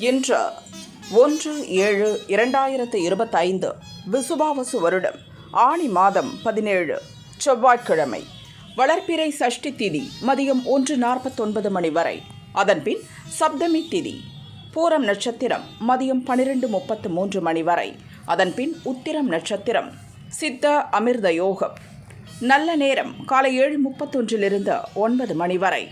இன்று ஒன்று ஏழு இரண்டாயிரத்து இருபத்தைந்து விசுபாவசு வருடம் ஆணி மாதம் பதினேழு செவ்வாய்க்கிழமை. வளர்ப்பிறை சஷ்டி திதி மதியம் ஒன்று நாற்பத்தொன்பது மணி வரை. அதன்பின் சப்தமி திதி பூரம் நட்சத்திரம் மதியம் பனிரெண்டு முப்பத்து மூன்று மணி வரை. அதன்பின் உத்திரம் நட்சத்திரம் சித்த அமிர்த யோகம். நல்ல நேரம் காலை ஏழு முப்பத்தொன்றிலிருந்து ஒன்பது மணி வரை.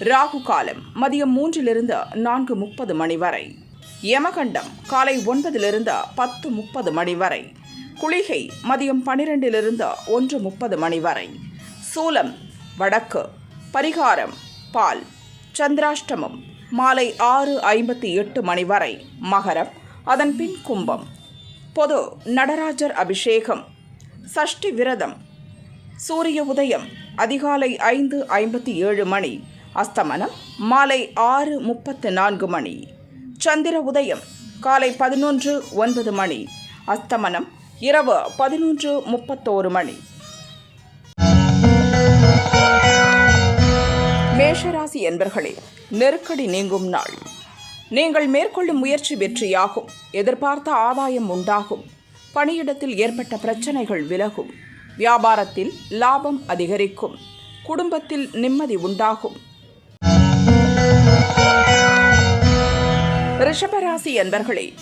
ராகு காலம் மதியம் மூன்றிலிருந்து நான்கு முப்பது மணி வரை. யமகண்டம் காலை ஒன்பதிலிருந்து பத்து முப்பது மணி வரை. குளிகை மதியம் பனிரெண்டிலிருந்து ஒன்று முப்பது மணி வரை. சூலம் வடக்கு. பரிகாரம் பால். சந்திராஷ்டமம் மாலை ஆறு ஐம்பத்தி எட்டு மணி வரை. மகரம் அதன் பின் கும்பம். பொது நடராஜர் அபிஷேகம். சஷ்டி விரதம். சூரிய உதயம் அதிகாலை ஐந்து ஐம்பத்தி ஏழு மணி. அஸ்தமனம் மாலை ஆறு முப்பத்து நான்கு மணி. சந்திர உதயம் காலை பதினொன்று ஒன்பது மணி. அஸ்தமனம் இரவு பதினொன்று முப்பத்தோரு மணி. மேஷராசி என்பர்களே நெருக்கடி நீங்கும் நாள். நீங்கள் மேற்கொள்ளும் முயற்சி வெற்றியாகும். எதிர்பார்த்த ஆதாயம் உண்டாகும். பணியிடத்தில் ஏற்பட்ட பிரச்சனைகள் விலகும். வியாபாரத்தில் லாபம் அதிகரிக்கும். குடும்பத்தில் நிம்மதி உண்டாகும். ரிஷபராசி என்பர்களே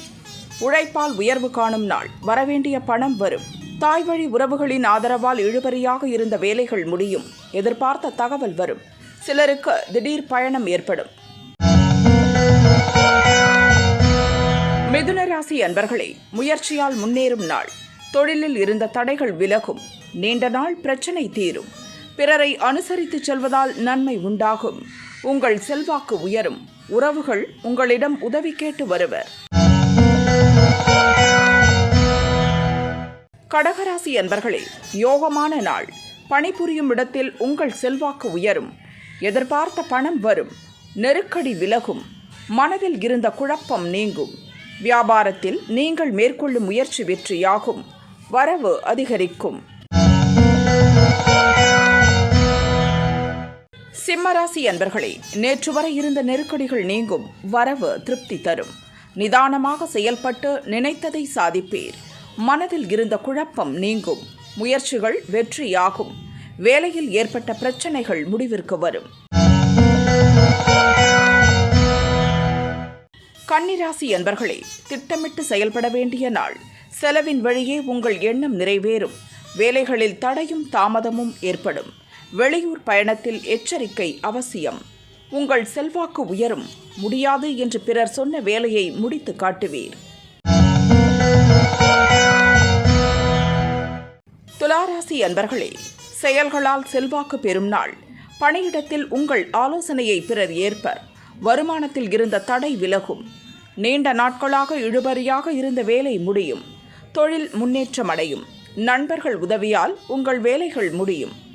உழைப்பால் உயர்வு காணும் நாள். வரவேண்டிய பணம் வரும். தாய் வழி உறவுகளின் ஆதரவால் இழுபறியாக இருந்த வேலைகள் முடியும். எதிர்பார்த்த தகவல் வரும். சிலருக்கு திடீர் பயணம் ஏற்படும். மிதுன ராசி அன்பர்களே முயற்சியால் முன்னேறும் நாள். தொழிலில் இருந்த தடைகள் விலகும். நீண்ட நாள் பிரச்சனை தீரும். பிறரை அனுசரித்து செல்வதால் நன்மை உண்டாகும். உங்கள் செல்வாக்கு உயரும். உறவுகள் உங்களிடம் உதவி கேட்டு வருவர். கடகராசி என்பர்களே யோகமான நாள். பணிபுரியும் இடத்தில் உங்கள் செல்வாக்கு உயரும். எதிர்பார்த்த பணம் வரும். நெருக்கடி விலகும். மனதில் இருந்த குழப்பம் நீங்கும். வியாபாரத்தில் நீங்கள் மேற்கொள்ளும் முயற்சி வெற்றியாகும். வரவு அதிகரிக்கும். சிம்மராசி அன்பர்களே நேற்று வரை இருந்த நெருக்கடிகள் நீங்கும் வரவு திருப்தி தரும். நிதானமாக செயல்பட்டு நினைத்ததை சாதிப்பீர். மனதில் இருந்த குழப்பம் நீங்கும் முயற்சிகள் வெற்றியாகும். வேலையில் ஏற்பட்ட பிரச்சனைகள் முடிவிற்கு வரும். கன்னிராசி அன்பர்களே திட்டமிட்டு செயல்பட வேண்டிய நாள். செலவின் வழியே உங்கள் எண்ணம் நிறைவேறும். வேலைகளில் தடையும் தாமதமும் ஏற்படும். வெளியூர் பயணத்தில் எச்சரிக்கை அவசியம். உங்கள் செல்வாக்கு உயரும். முடியாது என்று பிறர் சொன்ன வேலையை முடித்து காட்டுவீர். துளாராசி அன்பர்களே செயல்களால் செல்வாக்கு பெறும் நாள். பணியிடத்தில் உங்கள் ஆலோசனையை பிறர் ஏற்பர். வருமானத்தில் இருந்த தடை விலகும். நீண்ட நாட்களாக இழுபறியாக இருந்த வேலை முடியும். தொழில் முன்னேற்றம் அடையும். நண்பர்கள் உதவியால் உங்கள் வேலைகள் முடியும்.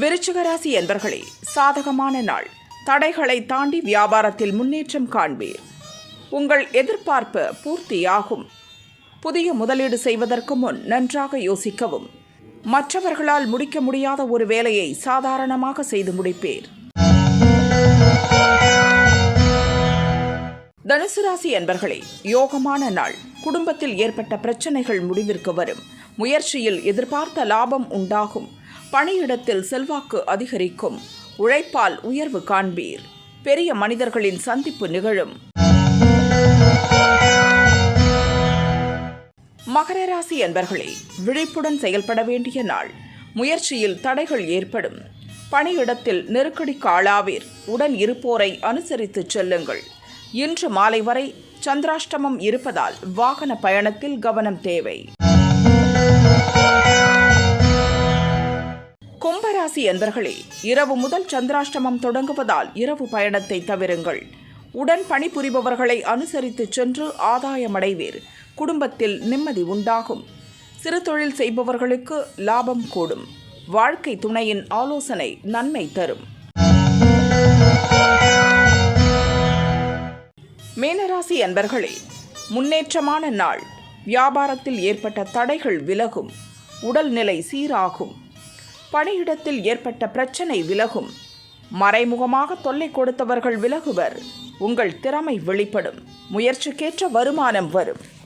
விருச்சிகராசி என்பர்களே சாதகமான நாள். தடைகளை தாண்டி வியாபாரத்தில் முன்னேற்றம் காண்பீர். உங்கள் எதிர்பார்ப்பு பூர்த்தியாகும். புதிய முதலீடு செய்வதற்கு முன் நன்றாக யோசிக்கவும். மற்றவர்களால் முடிக்க முடியாத ஒரு வேலையை சாதாரணமாக செய்து முடிப்பீர். தனுசு ராசி என்பர்களே யோகமான நாள். குடும்பத்தில் ஏற்பட்ட பிரச்சனைகள் முடிவிற்கு வரும். முயற்சியில் எதிர்பார்த்த லாபம் உண்டாகும். பணியிடத்தில் செல்வாக்கு அதிகரிக்கும். உழைப்பால் உயர்வு காண்பீர். பெரிய மனிதர்களின் சந்திப்பு நிகழும். மகர ராசி என்பர்களே விழிப்புடன் செயல்பட வேண்டிய நாள். முயற்சியில் தடைகள் ஏற்படும். பணியிடத்தில் நெருக்கடிக்கு ஆளாவீர் உடன் இருப்போரை அனுசரித்து செல்லுங்கள். இன்று மாலை வரை சந்திராஷ்டமம் இருப்பதால் வாகன பயணத்தில் கவனம் தேவை. கும்பராசி என்பர்களே இரவு முதல் சந்திராஷ்டமம் தொடங்குவதால் இரவு பயணத்தை தவிருங்கள். உடன் பணிபுரிபவர்களை அனுசரித்து சென்று ஆதாயமடைவீர். குடும்பத்தில் நிம்மதி உண்டாகும். சிறு தொழில் செய்பவர்களுக்கு லாபம் கூடும். வாழ்க்கை துணையின் ஆலோசனை நன்மை தரும். மீனராசி அன்பர்களே முன்னேற்றமான நாள். வியாபாரத்தில் ஏற்பட்ட தடைகள் விலகும். உடல்நிலை சீராகும். பணியிடத்தில் ஏற்பட்ட பிரச்சனை விலகும். மறைமுகமாக தொல்லை கொடுத்தவர்கள் விலகுவர். உங்கள் திறமை வெளிப்படும். முயற்சிக்கேற்ற வருமானம் வரும்.